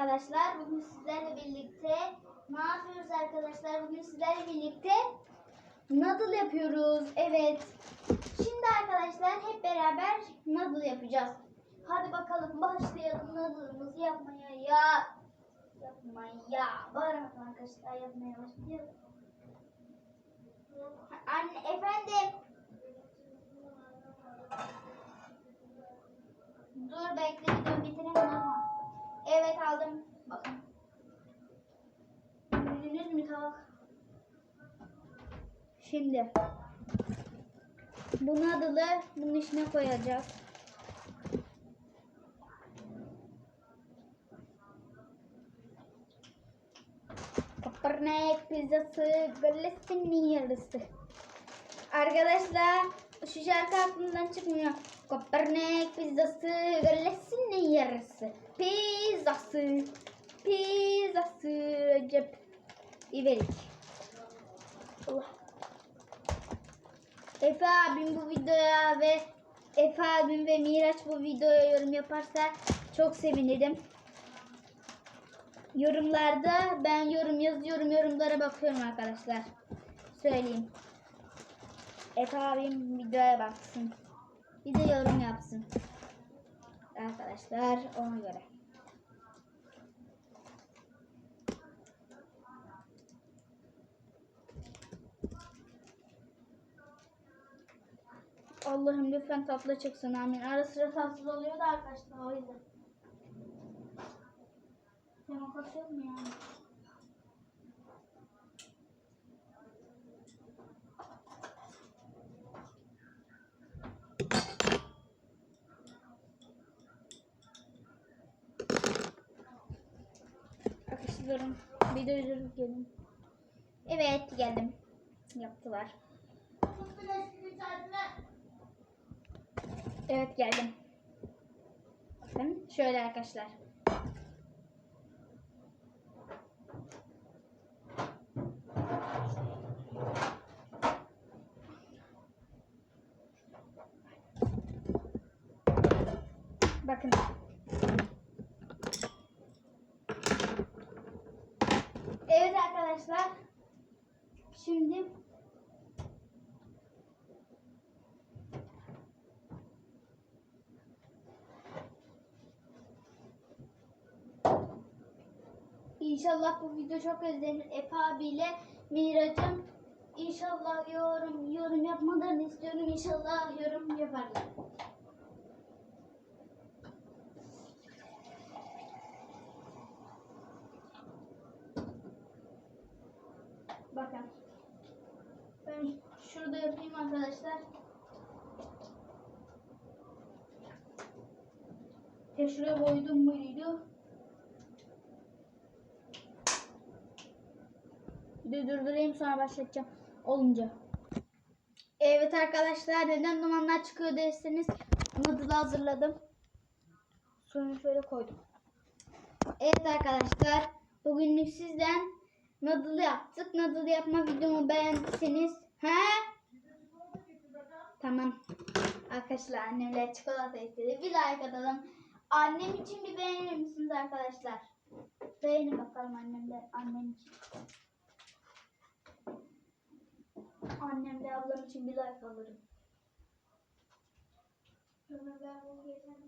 arkadaşlar. Bugün sizlerle birlikte ne yapıyoruz arkadaşlar? Bugün sizlerle birlikte noodle yapıyoruz. Evet. Şimdi arkadaşlar hep beraber noodle yapacağız. Hadi bakalım başlayalım noodle'ımızı yapmaya ya. Yapmaya. Bağırın arkadaşlar yapmaya başlayalım. Anne efendim. Dur bekle videoyu bitirelim. Evet aldım. Bakın. Gördünüz mü tavuk? Şimdi bunu adılı bunun içine koyacağız. Kaparnak pizzası, galesinin yarısı. Arkadaşlar şu şarkı aklımdan çıkmıyor. Kopernik pizzası, galesinin yarısı. Pizzası, pizzası, Recep İverik. Allah. Efe abim bu videoya ve Efe abim ve Miraç bu videoya yorum yaparsa çok sevinirim. Yorumlarda ben yorum yazıyorum, yorumlara bakıyorum arkadaşlar. Söyleyeyim. Efe abim videoya baksın. Bir de yorum yapsın. Arkadaşlar ona göre. Allah'ım lütfen tatlı çıksın amin. Ara sıra tatsız oluyor da arkadaşlar o yüzden. Yok mu yani? Arkadaşlarım bir de üzülüp gelin. Evet geldim. Yaptılar. Evet geldim. Bakın şöyle arkadaşlar. Bakın. Evet arkadaşlar. Şimdi İnşallah bu video çok izlenir. Efe abiyle Miraç'ım İnşallah yorum yorum yapmalarını istiyorum. İnşallah yorum yaparlar. Bakın. Ben şurada yapayım arkadaşlar. Te şuraya koydum muydu? Bir durdurayım sonra başlatacağım. Olunca. Evet arkadaşlar neden dumanlar çıkıyor derseniz noodle hazırladım. Sonra şöyle koydum. Evet arkadaşlar bugünlük sizden noodle yaptık. Noodle yapma videomu beğendiyseniz he? Tamam. Arkadaşlar annemle çikolata istedi. Bir like atalım. Annem için bir beğenir misiniz arkadaşlar? Beğenin bakalım annemle annem için. Annemle ablam için bir like alırım. Sonra ben bu geçen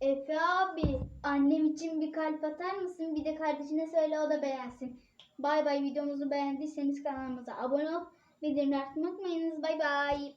Efe abi, annem için bir kalp atar mısın? Bir de kardeşine söyle o da beğensin. Bay bay videomuzu beğendiyseniz kanalımıza abone olup bildirimleri açmayı unutmayınız. Bay bay.